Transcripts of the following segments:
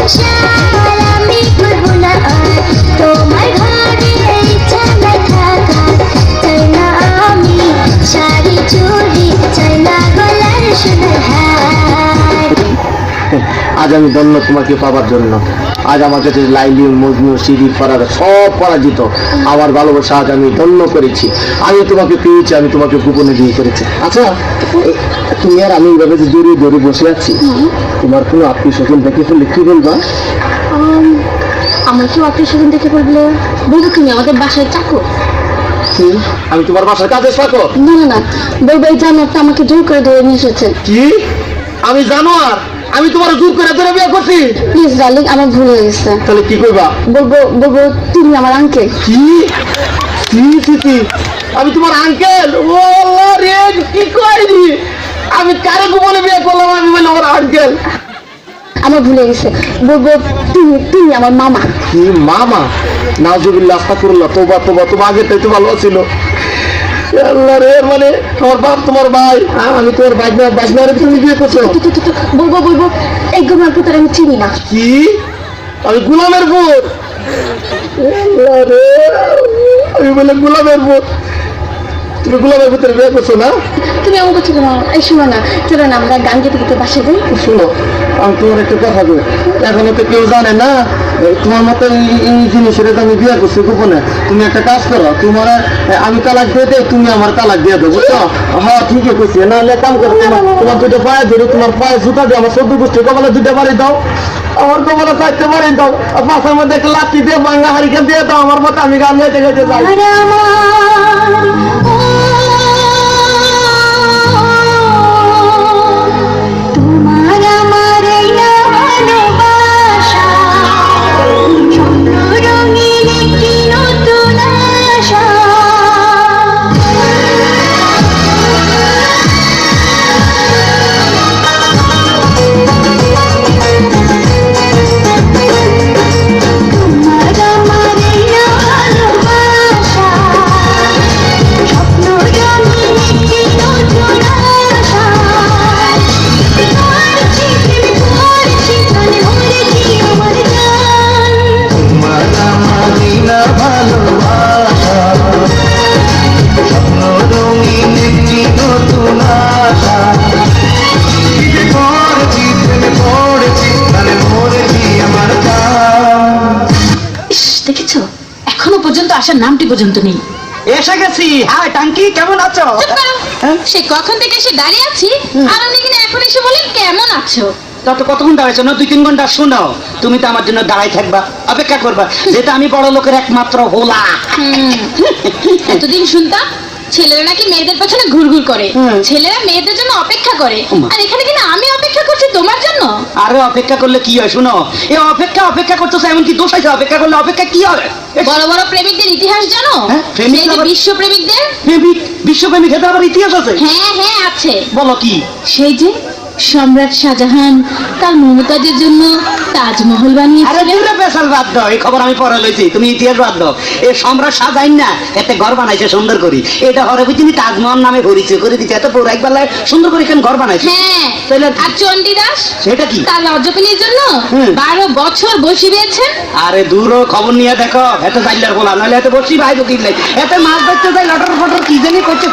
为什？আজ আমি ধন্য তোমাকে পাবার জন্য। আজ আমার কাছে লাইলি মজনু সিঁড়ি পাড়ার সব পরাজিত। আমার ভালোবাসা আজ আমি ধন্য করেছি। আমি তোমাকে পেয়েছি আমি তোমাকে গোপনে বিয়ে করেছি। আচ্ছা তুমি আর আমি এইভাবে যে জড়িয়ে ধরে বসে আছি তোমার কোনো আত্মীয় স্বজন দেখে ফেললে কি বলবা? আম, আমরা কেউ আত্মীয় স্বজন দেখে বললে বলব তুমি আমাদের বাসায় চাকো আমি তোমার বাসার কাজে থাকো। না না না বলব এই জানোয়ারটা আমাকে জোর করে ধরে নিয়ে এসেছে। কি? আমি জানো আর আমি তোমার জোর করে ধরে বিয়ে করছি। প্লিজ ডার্লিং আমার ভুল হয়ে গেছে। তাহলে কি করবা? বলব বলব তুমি আমার আঙ্কেল কি? কি কি আমি তোমার আঙ্কেল ও রে কি কইনি আমি কারে গোপনে বিয়ে করলাম আমি বলে আমার আঙ্কেল আমার ভুলে গেছে। বলব তুমি তুমি আমার মামা। কি মামা? নাজুবিল্লাহ আস্তাকুরুল্লাহ তোবা তোবা তোবা আগে তো ভালো ছিল। আল্লাহ রে মানে তোমার বাপ তোমার ভাই। আ, আমি তোর বাজনা বাজনারে তুমি বিয়ে করছ? বলব বলব এই গোমার পুতার আমি চিনি না। কি? আমি গোলামের বোন আল্লাহ রে আমি বলে গোলামের বোন তুমি গোলামের ভিতরে বিয়ে করছ না? তুমি আমার কাছে কেন এই শোনো না চলো না আমরা গান গেতে গেতে বাসে যাই। শোনো আমি তোমার একটা কথা বলি। এখনও তো কেউ জানে না তোমার মতো এই- জিনিসের আমি বিয়ে করছি গোপনে। তুমি একটা কাজ করো তোমার আমি তালাক দিয়ে দেই তুমি আমার তালাক দিয়ে দেবো বুঝছ? হ্যাঁ ঠিকই করছি না হলে কাম করো তোমার তোমার দুটো পায়ে ধরে তোমার পায়ে জুতা দিয়ে আমার সদ্য গোষ্ঠী কপালে দুটো বাড়ি দাও। আমার কপালে চারটে বাড়ি দাও মাথার মধ্যে একটা লাঠি দিয়ে বাংলা হারিকেন দিয়ে দাও আমার মতো আমি গান গাইতে গাইতে যাই। আসার নামটি পর্যন্ত নেই। এসে গেছি। হাই টাঙ্কি কেমন আছো? হ্যাঁ? সে কখন থেকে এসে দাঁড়িয়ে আছি? আর আপনি কিনা এখন এসে বলেন কেমন আছো? তত কতক্ষণ দাঁড়াইছো না দুই তিন ঘণ্টা শোনো। তুমি তো আমার জন্য দাঁড়াই থাকবা অপেক্ষা করবা। যেটা আমি বড় লোকের একমাত্র হোলা। এতদিন শুনতাম ছেলেরা নাকি মেয়েদের পেছনে ঘুরঘুর করে। ছেলেরা মেয়েদের জন্য অপেক্ষা করে। আর এখানে কিনা আমি অপেক্ষা করছি তোমার জন্য? আরে অপেক্ষা করলে কি হয় শুনো? এ অপেক্ষা অপেক্ষা করতেছে এমনকি দোষ আছে অপেক্ষা করলে অপেক্ষা কি হবে? বড় বড় প্রেমিকদের ইতিহাস জানো? হ্যাঁ, প্রেমিক বিশ্ব প্রেমিকদের প্রেমিক বিশ্বপ্রেমিক ক্ষেত্রে আবার ইতিহাস আছে? হ্যাঁ হ্যাঁ আছে। বলো কি? সেই যে সম্রাট শাহজাহান তার মমতাজের জন্য তাজমহল আরে বানিয়েছিলেন দূরে বাদ দাও এই খবর আমি পরে লইছি তুমি ইতিহাস বাদ দাও। এ সম্রাট সাজাইন না এতে ঘর বানাইছে সুন্দর করি। এটা হরে বুঝিনি তাজমহল নামে পরিচয় করে এত পুরো একবার সুন্দর করে কেন ঘর বানাইছে। হ্যাঁ তাহলে আর চণ্ডীদাস সেটা কি? তার জন্য। বারো বছর বসে দিয়েছেন আরে দূর খবর নিয়ে দেখো এত বলা নাহলে এত বসি ভাই বুকির লাই এত মাছ ধরতে যাই লটর ফটর কি জানি করছে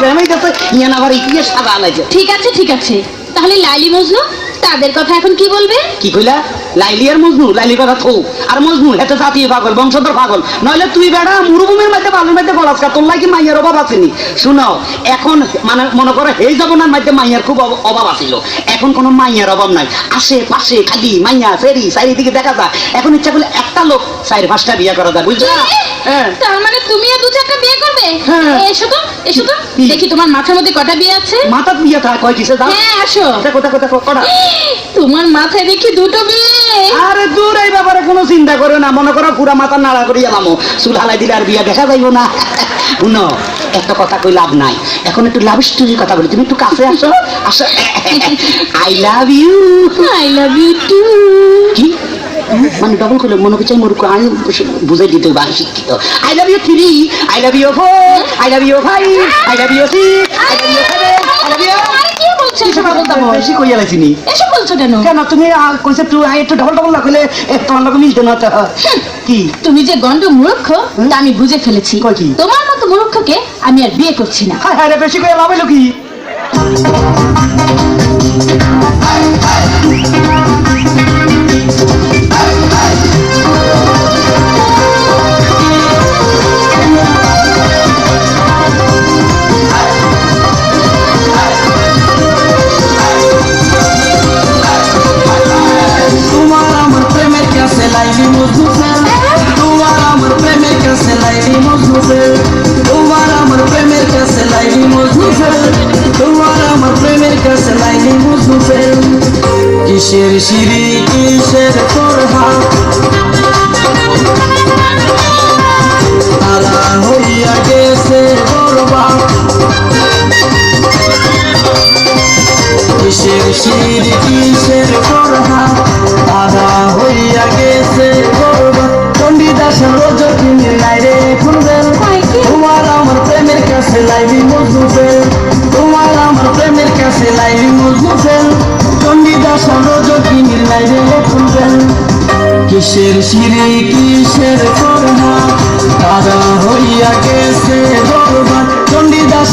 ইয়ান আবার ইতিহাস সাদা আলাইছে। ঠিক আছে ঠিক আছে। তাহলে লাইলি মজনু তাদের কথা এখন কি বলবে? কি কইলা? লাইলি আর মজনু লাইলি বেড়া থৌ। আর মজনু এত জাতীয় পাগল বংশধর পাগল। নইলে তুই বেড়া মরুভূমির মধ্যে বালুর মধ্যে বলাস কা তোর লাগি মাইয়ার অভাব আসেনি। শুনো এখন মানে মনে করো এই জমানার মধ্যে মাইয়ার খুব অভাব আছিল। এখন কোনো মাইয়ার অভাব নাই। আশে পাশে খালি মাইয়া ফেরি চারিদিকে দেখা যায়। এখন ইচ্ছা করলে একটা লোক চারি পাঁচটা বিয়ে করা যায় বুঝলা? হ্যাঁ। তার মানে তুমিও দু চারটা বিয়ে করবে? হ্যাঁ। এসো তো এসো তো। দেখি তোমার মাথার মধ্যে কটা বিয়ে আছে? মাথা বিয়ে থাকে কয় কিসে দাও? হ্যাঁ আসো। দেখো দেখো দেখো কটা? তোমার মাথায় দেখি দুটো বিয়ে। আরে দূর এই ব্যাপারে কোনো চিন্তা করো না। মনে করো পুরা মাথা নাড়া করিয়া মামো। চুল হালাই দিলে আর বিয়া দেখা যাইব না। শুনো একটা কথা কই লাভ নাই। এখন একটু লাভ স্টোরির কথা বলি। তুমি একটু কাছে আসো। আসো। I love you I love you too কি? মানে ডবল করে মনে করছে মূর্খ আমি বুঝাই দিতে বা শিক্ষিত। I love you three I love you four I love you five I love you six I love you seven I love you বলছো বেশি কইয়া লাইছিনি এসব বলছো কেন? কেন? তুমি কইছে একটু ডবল ডবল লাগলে তোমার লোক মিলতে না কি? তুমি যে গন্ড মূর্খ তা আমি বুঝে ফেলেছি। তোমার মতো মূর্খকে আমি আর বিয়ে করছি না। হায় হায় বেশি কইয়া লাভ কি? তোমার কিসের সিঁড়ি কিসের তোর হাত তারা হইয়া গেছে বরবাদ। কিসের সিঁড়ি কিসের করহা আধা হইয়া গেছে গর্বা চণ্ডীদাস রজকিনী লাইরে খুলবেন তোমার আমার প্রেমের কাছে লাইলি মজু ফেল তোমার আমার প্রেমের কাছে ফেল রজকিনী লাইরে খুলবেন। কিসের শিরে কিসের করহা তারা হইয়া গেছে দরবার। চণ্ডীদাস